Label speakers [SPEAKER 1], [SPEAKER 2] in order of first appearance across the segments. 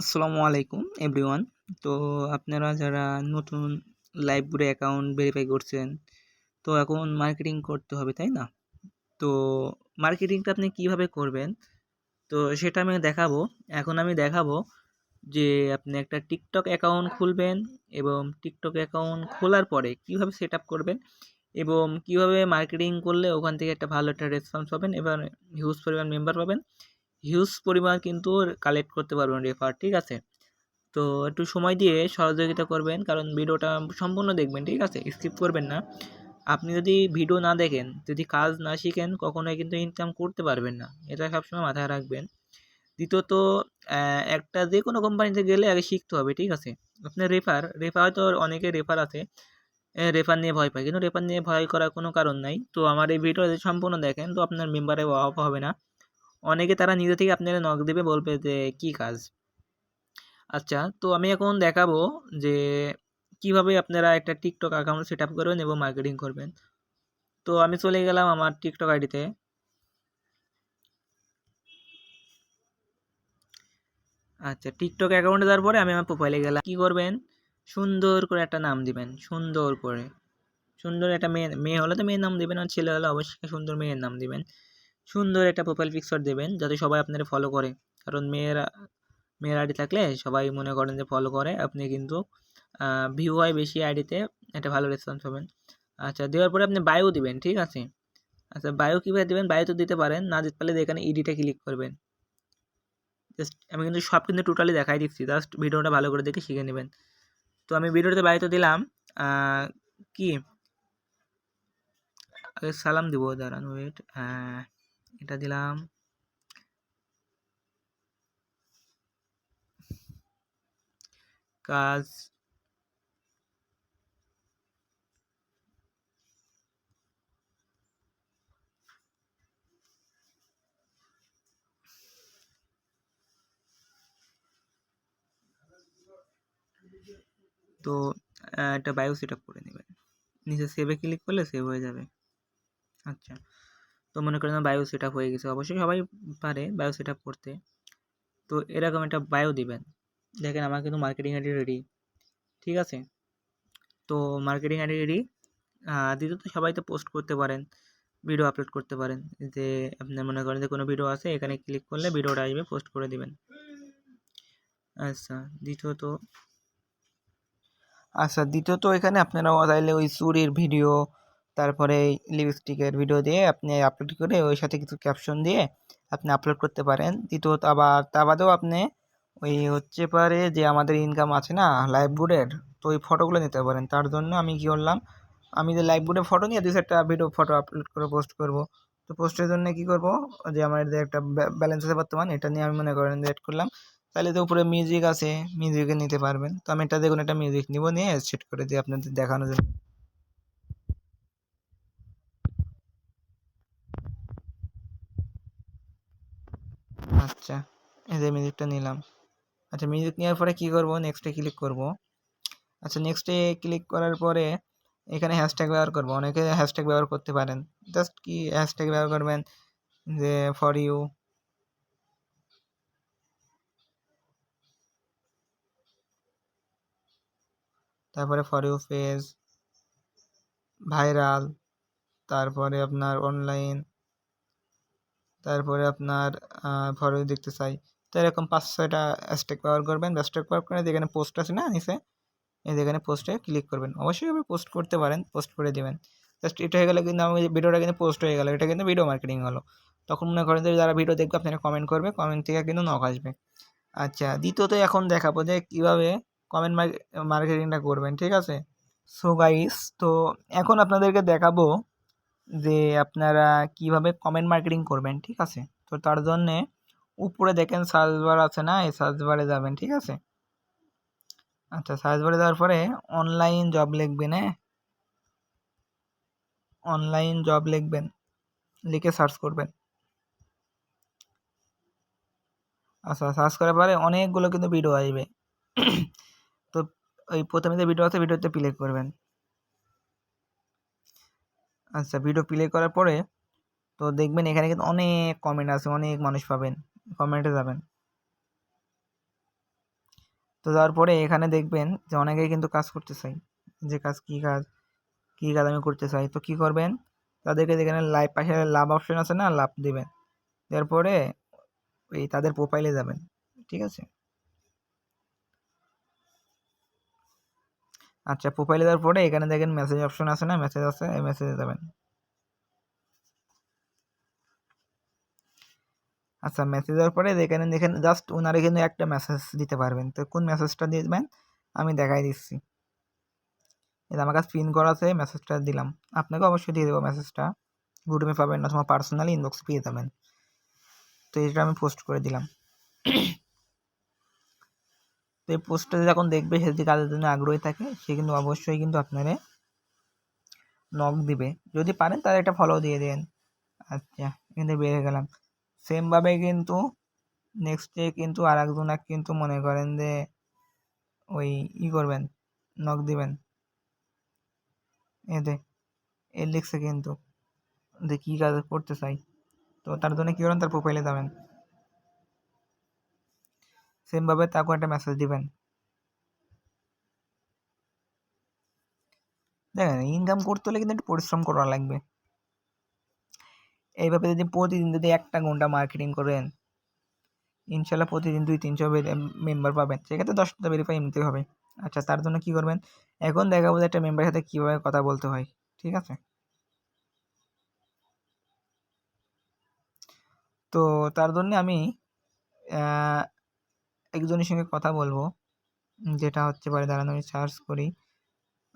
[SPEAKER 1] আসসালামু আলাইকুম, এভরিওয়ান। তো আপনারা যারা নতুন লাইভগুড়ে অ্যাকাউন্ট ভেরিফাই করছেন, তো এখন মার্কেটিং করতে হবে, তাই না? তো মার্কেটিংটা আপনি কীভাবে করবেন? তো সেটা আমি দেখাবো। এখন আমি দেখাবো যে আপনি একটা টিকটক অ্যাকাউন্ট খুলবেন এবং টিকটক অ্যাকাউন্ট খোলার পরে কীভাবে সেট করবেন এবং কীভাবে মার্কেটিং করলে ওখান থেকে একটা ভালো একটা রেসপন্স পাবেন এবার হিউজ পরিমাণ মেম্বার পাবেন। হিউজ পরিমাণ কিন্তু কালেক্ট করতে পারবেন রেফার ঠিক আছে? তো একটু সময় দিয়ে সহযোগিতা করবেন, কারণ ভিডিওটা সম্পূর্ণ দেখবেন, ঠিক আছে? স্কিপ করবেন না। আপনি যদি ভিডিও না দেখেন, যদি কাজ না শিখেন, কখনোই কিন্তু ইনকাম করতে পারবেন না। এটা সবসময় মাথায় রাখবেন। দ্বিতীয়ত একটা যে কোনো কোম্পানিতে গেলে আগে শিখতে হবে, ঠিক আছে? আপনার রেফার রেফার হয়তো অনেকে রেফার আছে রেফার নিয়ে ভয় পায়, কিন্তু রেফার নিয়ে ভয় করার কোনো কারণ নাই। তো আমার এই ভিডিও সম্পূর্ণ দেখেন, তো আপনার মেম্বারে অভাব হবে না। অনেকে তারা নিজে থেকে আপনারা নক দেবে, বলবে যে, কী কাজ? আচ্ছা তো আমি এখন দেখাবো যে, কীভাবে আপনারা একটা টিকটক অ্যাকাউন্ট সেট আপ করবেন এবং মার্কেটিং করবেন। তো আমি চলে গেলাম আমার টিকটক আইডিতে আচ্ছা টিকটক অ্যাকাউন্টে যাওয়ার পরে আমি আমার প্রোফাইলে গেলাম। কী করবেন? সুন্দর করে একটা নাম দিবেন, সুন্দর করে। সুন্দর একটা মেয়ে মেয়ে হলে তো মেয়ের নাম দেবেন, আর ছেলে হলে অবশ্যই সুন্দর মেয়ের নাম দিবেন। সুন্দর একটা প্রোফাইল পিকচার দেবেন যাতে সবাই আপনারা ফলো করে। কারণ মেয়েরা, মেয়ের আইডি থাকলে সবাই মনে করেন যে ফলো করে, আপনি কিন্তু ভিউ হয় বেশি আইডিতে একটা ভালো রেসপন্স পাবেন। আচ্ছা দেওয়ার পরে আপনি বায়ো দিবেন, ঠিক আছে? আচ্ছা বায়ো কীভাবে দেবেন? বায়ো তো দিতে পারেন, না দিতে পারলে এখানে ইডিটা ক্লিক করবেন। জাস্ট আমি কিন্তু সব কিন্তু টোটালি দেখাই দিচ্ছি জাস্ট ভিডিওটা ভালো করে দেখে শিখে নেবেন। তো আমি ভিডিওতে বায়ুতে দিলাম কি? সালাম দিব, দাঁড়ান ওয়েট এটা দিলাম। কাজ তো একটা বায়ো সেট আপ করে নেবেন। নিচে সেভে ক্লিক করলে সেভ হয়ে যাবে। আচ্ছা। তো মনে করেন বায়ো সেট আপ হয়ে গেছে। অবশ্যই সবাই পারে বায়ো সেট আপ করতে। তো এরকম একটা বায়ো দিবেন। দেখেন আমার কিন্তু মার্কেটিং আইডি রেডি ঠিক আছে? তো মার্কেটিং আইডি রেডি দ্বিতীয়ত সবাই তো পোস্ট করতে পারেন ভিডিও আপলোড করতে পারেন। যে আপনার মনে করেন যে কোনো ভিডিও আছে, এখানে ক্লিক করলে ভিডিওটা আসবে পোস্ট করে দিবেন। আচ্ছা দ্বিতীয়ত আচ্ছা দ্বিতীয়ত এখানে আপনারা চাইলে ওই চুরির ভিডিও তারপরে লিপস্টিকের ভিডিও দিয়ে আপনি আপলোড করে ওই সাথে কিছু ক্যাপশন দিয়ে আপনি আপলোড করতে পারেন। দ্বিতীয়ত আবার, তা বাদেও আপনি ওই হচ্ছে পারে যে আমাদের ইনকাম আছে না লাইভগুডের তো ওই ফটোগুলো নিতে পারেন। তার জন্য আমি কী করলাম, আমি যে লাইভগুডের ফটো নিয়ে দু চারটা ভিডিও ফটো আপলোড করে পোস্ট করব। তো পোস্টের জন্য কী করব, যে আমার যে একটা ব্যালেন্স আছে বর্তমান, এটা নিয়ে আমি মনে করেন এড করলাম। তাহলে তো উপরে মিউজিক আছে মিউজিকে নিতে পারবেন। তো আমি এটা দেখুন একটা মিউজিক নিব নিয়ে সেট করে দিই আপনাদের দেখানোর জন্য। আচ্ছা এই যে মিউজিকটা নিলাম। আচ্ছা মিউজিক নেওয়ার পরে কী করব? নেক্সটে ক্লিক করব। আচ্ছা নেক্সটে ক্লিক করার পরে এখানে হ্যাশট্যাগ ব্যবহার করব। অনেকে হ্যাশট্যাগ ব্যবহার করতে পারেন। জাস্ট কি হ্যাশট্যাগ ব্যবহার করবেন? যে ফর ইউ তারপরে ফর ইউ পেজ ভাইরাল তারপরে আপনার অনলাইন তারপরে আপনার ফর দেখতে চাই তো এরকম পাঁচ, ছয়টা হ্যাশট্যাগ ব্যবহার করবেন। হ্যাশট্যাগ ব্যবহার করে যেখানে পোস্ট আছে না নিচে? এই যেখানে পোস্টে ক্লিক করবেন। অবশ্যই আপনি পোস্ট করতে পারেন পোস্ট করে দেবেন। জাস্ট এটা হয়ে গেলে কিন্তু আমি ভিডিওটা কিন্তু পোস্ট হয়ে গেলো। এটা কিন্তু ভিডিও মার্কেটিং হলো। তখন মনে করেন যে যারা ভিডিও দেখবে, আপনারা কমেন্ট করবে কমেন্ট থেকে কিন্তু নক আসবে। আচ্ছা দ্বিতীয়ত এখন দেখাবো যে কীভাবে কমেন্ট মার্কেটিংটা করবেন, ঠিক আছে? সো গাইস তো এখন আপনাদেরকে দেখাবো যে আপনারা কীভাবে কমেন্ট মার্কেটিং করবেন, ঠিক আছে? তো তার জন্যে উপরে দেখেন সার্চ বার আছে না, এই সার্চ বারে যাবেন, ঠিক আছে? আচ্ছা সার্চ বারে যাওয়ার পরে অনলাইন জব লিখবেন হ্যাঁ? অনলাইন জব লিখবেন, লিখে সার্চ করবেন। আচ্ছা সার্চ করার পরে অনেকগুলো কিন্তু ভিডিও আসবে। তো ওই প্রথমে যে ভিডিও আছে ভিডিওতে প্লে করবেন। আচ্ছা ভিডিও প্লে করার পরে তো দেখবেন এখানে কিন্তু অনেক কমেন্ট আছে অনেক মানুষ পাবেন কমেন্টে যাবেন। তো তারপরে এখানে দেখবেন যে অনেকেই কিন্তু কাজ করতে চাই যে কাজ কী কাজ কী কাজ আমি করতে চাই, তো কী করবেন? তাদেরকে যেখানে লাইভ পাশে লাভ অপশন আছে না লাভ দেবেন। দেওয়ার পরে ওই তাদের প্রোফাইলে যাবেন, ঠিক আছে? আচ্ছা প্রোফাইলে দেওয়ার পরে এখানে দেখেন মেসেজ অপশন আছে না? মেসেজ আছে, এই মেসেজে যাবেন। আচ্ছা মেসেজ দেওয়ার পরে এখানে দেখেন জাস্ট ওনারা কিন্তু একটা মেসেজ দিতে পারবেন। তো কোন মেসেজটা দিবেন? আমি দেখাই দিচ্ছি। এটা আমার কাছে পিন করা আছে মেসেজটা দিলাম। আপনাকে অবশ্যই দিয়ে দেবো মেসেজটা গ্রুপে পাবেন অথবা পার্সোনালি ইনবক্স পেয়ে যাবেন। তো এটা আমি পোস্ট করে দিলাম। তো এই পোস্টটা যখন দেখবে, সে কাজের জন্য আগ্রহী থাকে, সে কিন্তু অবশ্যই কিন্তু আপনারে নক দিবে। যদি পারেন, তাহলে একটা ফলো দিয়ে দেন। আচ্ছা কিন্তু বেড়ে গেলাম। সেমভাবে কিন্তু নেক্সট ডে কিন্তু আর একজন কিন্তু মনে করেন যে ওই ই করবেন নক দিবেন। এতে এর লিখছে কিন্তু যে কী কাজ করতে চাই। তো তার জন্য কী করেন? তার প্রোফাইলে যাবেন। সেমভাবে তাকেও একটা মেসেজ দিবেন। দেখেন ইনকাম করতে হলে কিন্তু একটু পরিশ্রম করা লাগবে। এইভাবে যদি প্রতিদিন যদি একটা ঘণ্টা মার্কেটিং করেন, ইনশাল্লাহ প্রতিদিন দুই তিনশো মেম্বার পাবেন। সেক্ষেত্রে দশটা ভেরিফাই নিতে হবে। আচ্ছা তার জন্য কী করবেন? এখন দেখাবো যে একটা মেম্বারের সাথে কীভাবে কথা বলতে হয়, ঠিক আছে? তো তার জন্যে আমি একজনের সঙ্গে কথা বলব যেটা হচ্ছে পরে দাঁড়ানো আমি সার্চ করি।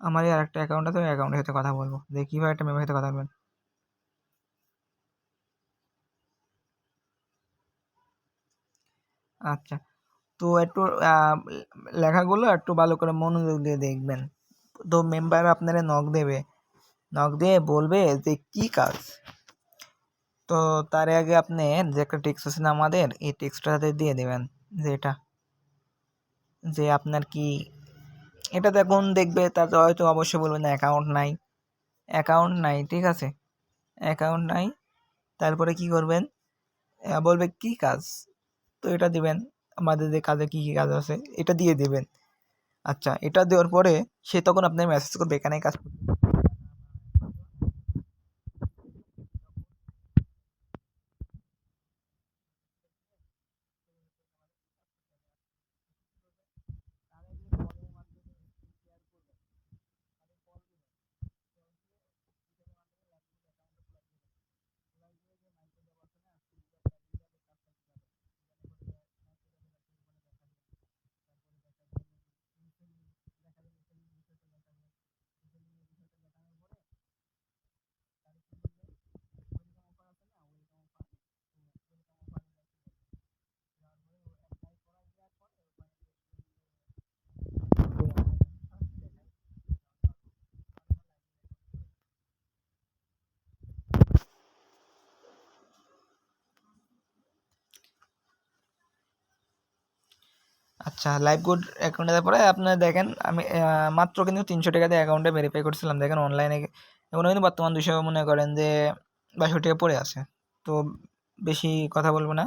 [SPEAKER 1] আমার আর একটা অ্যাকাউন্ট আছে, ওই অ্যাকাউন্টের সাথে কথা বলব। যে কীভাবে একটা মেম্বারের সাথে কথা বলবেন। আচ্ছা তো একটু লেখাগুলো একটু ভালো করে মনোযোগ দিয়ে দেখবেন। তো মেম্বার আপনারা নখ দেবে। নখ দিয়ে বলবে যে, কি কাজ? তো তার আগে আপনি যে একটা টেক্সট আছে আমাদের, এই টেক্সটটা দিয়ে দেবেন। যে এটা, যে আপনার কি, এটা এখন দেখবে তাতে হয়তো অবশ্যই বলবে না অ্যাকাউন্ট নাই। অ্যাকাউন্ট নাই, ঠিক আছে? অ্যাকাউন্ট নাই, তারপরে কি করবেন? বলবে কি কাজ? তো এটা দিবেন, আমাদের যে কাজে কী কী কাজ আছে, এটা দিয়ে দেবেন। আচ্ছা এটা দেওয়ার পরে সে তখন আপনার মেসেজ করবে এখানে কাজ আচ্ছা লাইভ গুড অ্যাকাউন্টে দেওয়ার পরে আপনারা দেখেন, আমি মাত্র কিন্তু তিনশো টাকা দিয়ে অ্যাকাউন্টে ভেরিফাই করছিলাম। দেখেন অনলাইনে এখন কিন্তু বর্তমান দুশো মনে করেন যে বাষট্টি টাকা পড়ে আছে। তো বেশি কথা বলব না।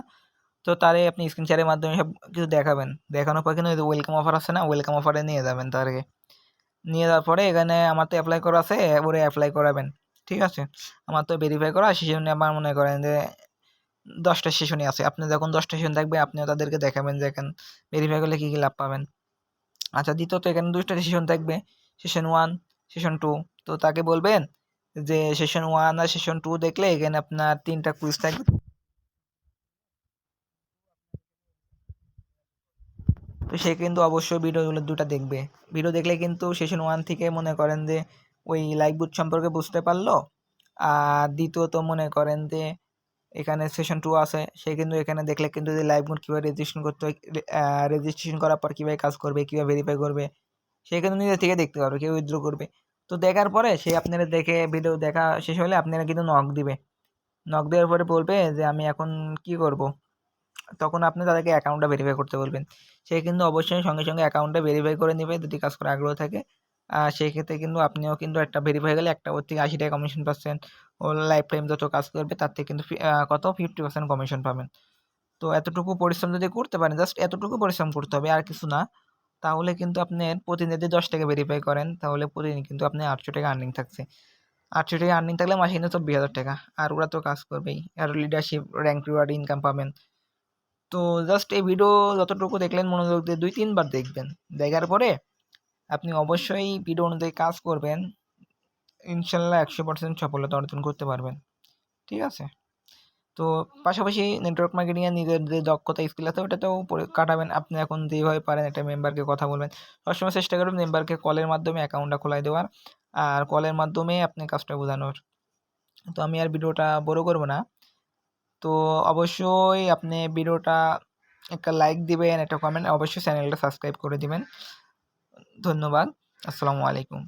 [SPEAKER 1] তো তারে আপনি স্ক্রিন শেয়ারের মাধ্যমে সব কিছু দেখাবেন। দেখানোর পর কিন্তু ওয়েলকাম অফার আছে না? ওয়েলকাম অফারে নিয়ে যাবেন তারকে নিয়ে যাওয়ার পরে এখানে আমার তো অ্যাপ্লাই করা আছে, ওরে অ্যাপ্লাই করাবেন। ঠিক আছে? আমার তো ভেরিফাই করা সেই জন্য আমার মনে করেন যে দশটা সেশনই আছে। আপনি যখন দশটা সেশন থাকবে, আপনিও তাদেরকে দেখাবেন যে এখানে ভেরিফাই করলে কী কী লাভ পাবেন। আচ্ছা দ্বিতীয়ত এখানে দুইটা সেশন থাকবে সেশন ওয়ান সেশন টু তো তাকে বলবেন যে সেশন ওয়ান আর সেশন টু দেখলে এখানে আপনার তিনটা কুইজ থাকবে। তো সে কিন্তু অবশ্যই ভিডিওগুলো দুটা দেখবে। ভিডিও দেখলে কিন্তু সেশন ওয়ান থেকে মনে করেন যে ওই লাইভ বুথ সম্পর্কে বুঝতে পারল। আর দ্বিতীয়ত মনে করেন যে এখানে সেশন টু আছে, সে কিন্তু এখানে দেখলে কিন্তু যে লাইভ মোড কীভাবে রেজিস্ট্রেশন করতে হয় রেজিস্ট্রেশন করার পর কীভাবে কাজ করবে, কীভাবে ভেরিফাই করবে, সে কিন্তু নিজে থেকে দেখতে পারবে, কেউ উইথড্র করবে। তো দেখার পরে সে আপনারা দেখে ভিডিও দেখা শেষ হলে আপনারা কিন্তু নক দিবে। নক দেওয়ার পরে বলবে যে, আমি এখন কি করব? তখন আপনি তাদেরকে অ্যাকাউন্টটা ভেরিফাই করতে বলবেন। সে কিন্তু অবশ্যই সঙ্গে সঙ্গে অ্যাকাউন্টটা ভেরিফাই করে নেবে, যদি কাজ করার আগ্রহ থাকে। সেই ক্ষেত্রে কিন্তু আপনিও কিন্তু একটা ভেরিফাই গেলে একটা ওর থেকে আশি টাকা কমিশন পাচ্ছেন। লাইফ টাইম যত কাজ করবে, তার থেকে কিন্তু কত ফিফটি পার্সেন্ট কমিশন পাবেন। তো এতটুকু পরিশ্রম যদি করতে পারেন জাস্ট এতটুকু পরিশ্রম করতে হবে, আর কিছু না, তাহলে কিন্তু আপনার প্রতিদিন যদি দশ টাকা ভেরিফাই করেন, তাহলে প্রতিদিন কিন্তু আপনি আটশো টাকা আর্নিং থাকছে। আটশো টাকা আর্নিং থাকলে মাসে কিন্তু চব্বিশ হাজার টাকা, আর ওরা তো কাজ করবেই, আর লিডারশিপ র্যাঙ্ক রিওয়ার্ড ইনকাম পাবেন। তো জাস্ট এই ভিডিও যতটুকু দেখলেন, মনোযোগ দিয়ে দুই তিনবার দেখবেন। দেখার পরে আপনি অবশ্যই ভিডিও অনুযায়ী কাজ করবেন ইনশাল্লাহ একশো পার্সেন্ট সফলতা অর্জন করতে পারবেন। ঠিক আছে? তো পাশাপাশি নেটওয়ার্ক মার্কেটিংয়ে নিজের যে দক্ষতা স্কিল আছে, ওটাতেও কাটাবেন। আপনি এখন যেভাবে পারেন একটা মেম্বারকে কথা বলবেন। সবসময় চেষ্টা করবেন মেম্বারকে কলের মাধ্যমে অ্যাকাউন্টটা খোলাই দেওয়ার। আর কলের মাধ্যমে আপনি কাজটা বোঝানোর। তো আমি আর ভিডিওটা বড় করব না। তো অবশ্যই আপনি ভিডিওটা একটা লাইক দিবেন, একটা কমেন্ট অবশ্যই চ্যানেলটা সাবস্ক্রাইব করে দিবেন। ধন্যবাদ। আসসালামু আলাইকুম।